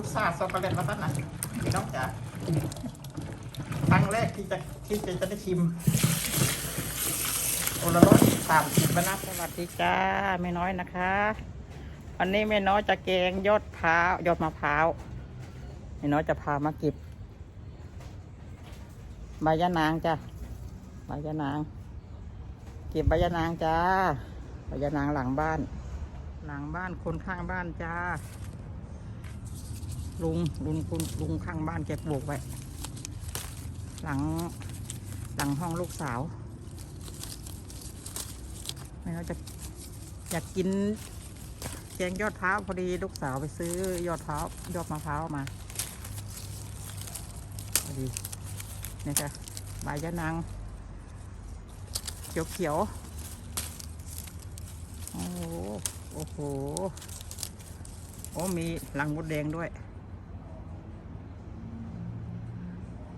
พุทราช็อกโกแลตมาตั้งนานพี่น้องจ๋าครั้งแรกที่จะที่จะจะได้ชิม โอละร้อยสามสิบนะสวัสดีจ้าแม่น้อยนะคะวันนี้แม่น้อยจะแกงยอดพร้าวยอดมะพร้าวแม่น้อยจะพามาเก็บใบยะนางจ้ะใบยะนาง เก็บใบยะนางจ้าใบยะนางหลังบ้าน หลังบ้านคนข้างบ้านจ้า ลุงลุงคุณลุงข้างบ้านแกปลูกไว้ หลังหลังห้องลูกสาวไม่เราจะอยากกินแกงยอดพร้าวพอดีลูกสาวไปซื้อยอดพร้าวยอดมะพร้าวมาพอดีนี่จ้ะใบยะนางเขียวเขียวโอ้โหโอ้โหโอ้มีรังมดแดงด้วย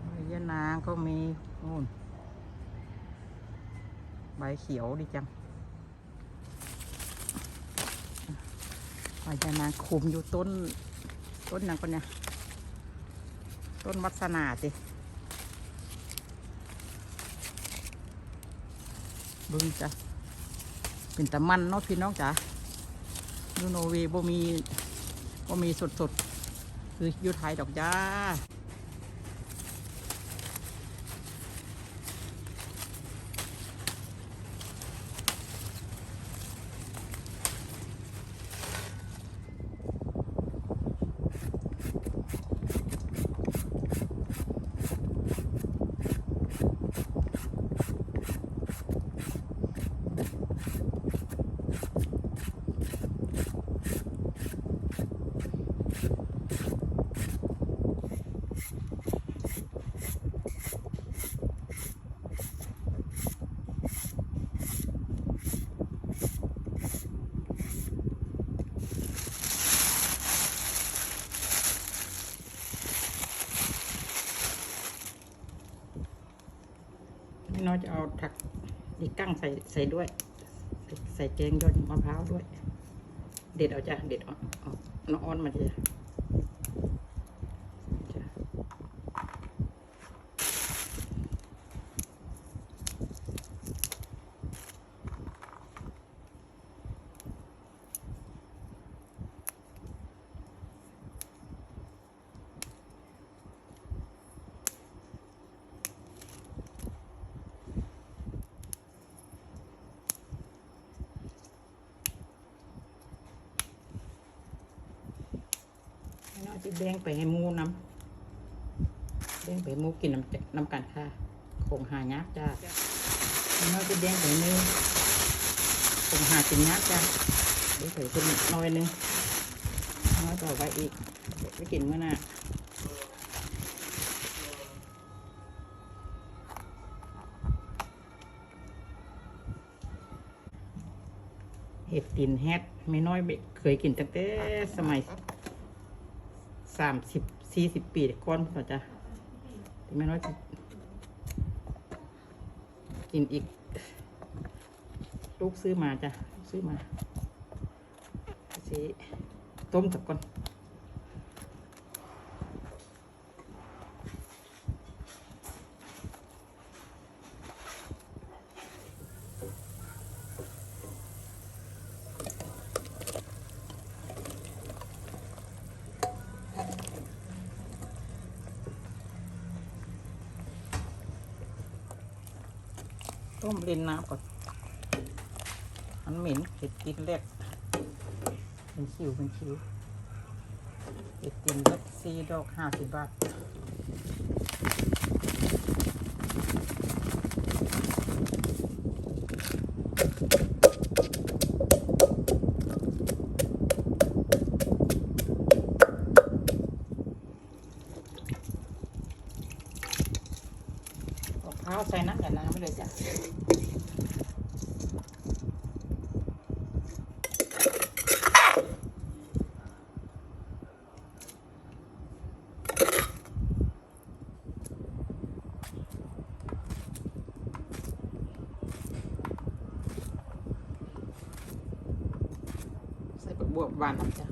ใบยะ นางก็มีนู่นใบเขียวดีจังใบยานางคุมอยู่ต้น ต้นอย่างคนเนี่ยต้นวัสนาสิบึงจ้ะเป็นตะมันเนาะพี่น้องจ๋ายูโนเวบ่มีบ่มีสดสดๆคืออยูไทยดอกจ้า フフフフ。 น้อยจะเอาถักดีกั้งใส่ใส่ด้วย ใส่แกงยอดมะพร้าวด้วย เด็ดเอาจ้ะเด็ดออกน้องอ้อนมาจ้ะ พี่น้อยจะแดงไปให้มูน้ำแดงไปมูกินน้ำน้ำกันค่ะคงหายากจ้ะพี่น้อยจะแดงไปให้หมูคงหากินยากจ้ะเดี๋ยวใส่ขึ้นน้อยหนึงน้อยต่อไปอีกไปกินเมื่อหน้าเห็ดตินแฮดไม่น้อยเบเคยกินตั้งแต่สมัย สามสิบสี่สิบปีก่อนก่อนจ้ะแต่ไม่น้อยจะกินอีก ลูกซื้อมาจ้ะ ซื้อมาสีต้มสักก่อน ต้มเล่นน้ำก่อน มันเหม็นเห็ดกินเล็กเป็นคิวเป็นคิวเห็ดกินเล็กสี่ดอกห้าสิบบาท มะพร้าวใส่น้ำกับน้ำไปเลยจ้ะใส่ผักบวบหวานน้ำจ้ะ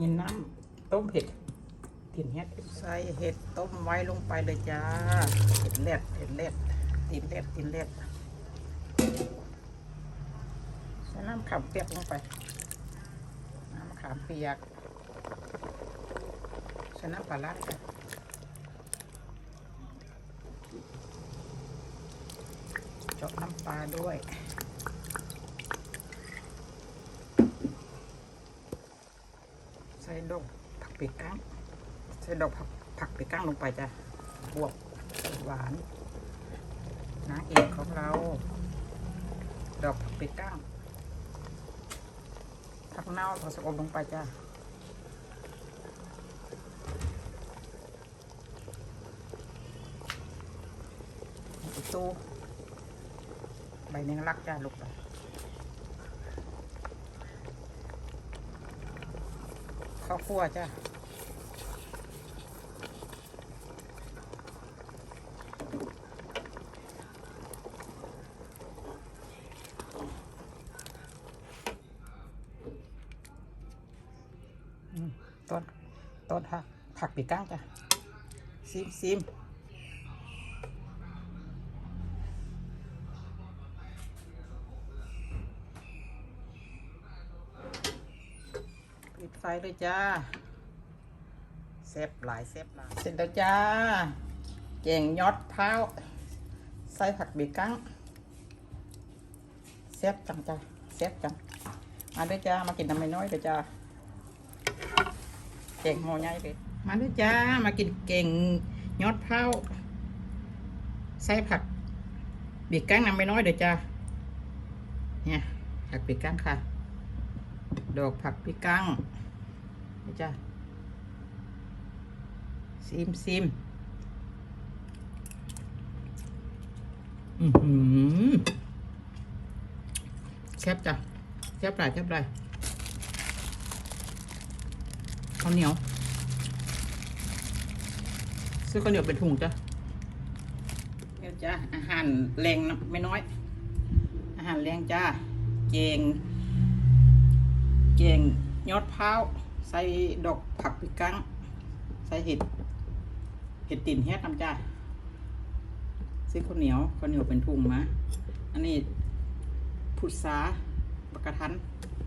ยินน้ำต้มเผ็ด ตีนเฮ็ดใส่เห็ดต้มไว้ลงไปเลยจ้า เห็ดเล็ดเห็ดเล็ดตีนเล็ดตีนเล็ดใส่น้ำขามเปียกลงไป น้ำขามเปียกใส่น้ำปลาร้าจ้ะเจาะน้ำปลาด้วยใส่ดอกผักปีก้าง ใส่ดอกผักผักปีก้างลงไปจ้ะบวกหวานนางเอกของเรา ดอกผักปีก้างผักเน่าผักสะอมลงไปจ้ะตู้ใบแมงลักจ้ะลงไปข้าวคั่วจ้ะ ต้นต้นผักผักปีกก้างจ้ะซิมซิมปิดไฟเลยจ้าเซฟหลายเซฟหลายเสร็จแล้วจ้าแกงยอดเท้าใส่ผักเบกังเซฟจังจ้าเซฟจังมาด้วยจ้ามากินน้ำไมน้อยเด้อจ้า กงห่อใหญ่เลยมาด้วยจ้ามากินแกงยอดเท้าใส่ผักเบกังน้ำไม่น้อยเด้อจ้าเนี่ยผักเบกังค่ะ ดอกผักเบกังเด้อจ้าซิมซิมอือหือแซ่บจ้ะแซ่บหลายแซ่บหลาย ข้าวเหนียว ซื้อข้าวเหนียวเป็นถุงจ้ะเดี๋ยวจ้ะอาหารแรงนะไม่น้อย อาหารแรงจ้าเกงเกงยอดพร้าวใส่ดอกผักปิกังใส่เห็ดเห็ดติ่นเฮ็ดนำจ้าซื้อข้าวเหนียวข้าวเหนียวเป็นถุงมาอันนี้พุทราบักกะทัน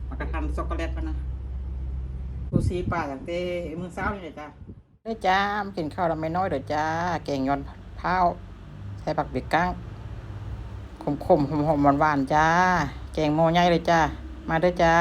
บักกะทันช็อกโกแลตปะนะ ดูซีป่าจากเต้มือเช้านี่เลยจ้าได้จ้ามากินข้าวเราไม่น้อยเด้อจ้าแกงยอนเผาใส่ผักเบ็กกั้งขมๆหอมๆหวานๆจ้า แกงโมใหญ่เลยจ้า มาเด้อจ้า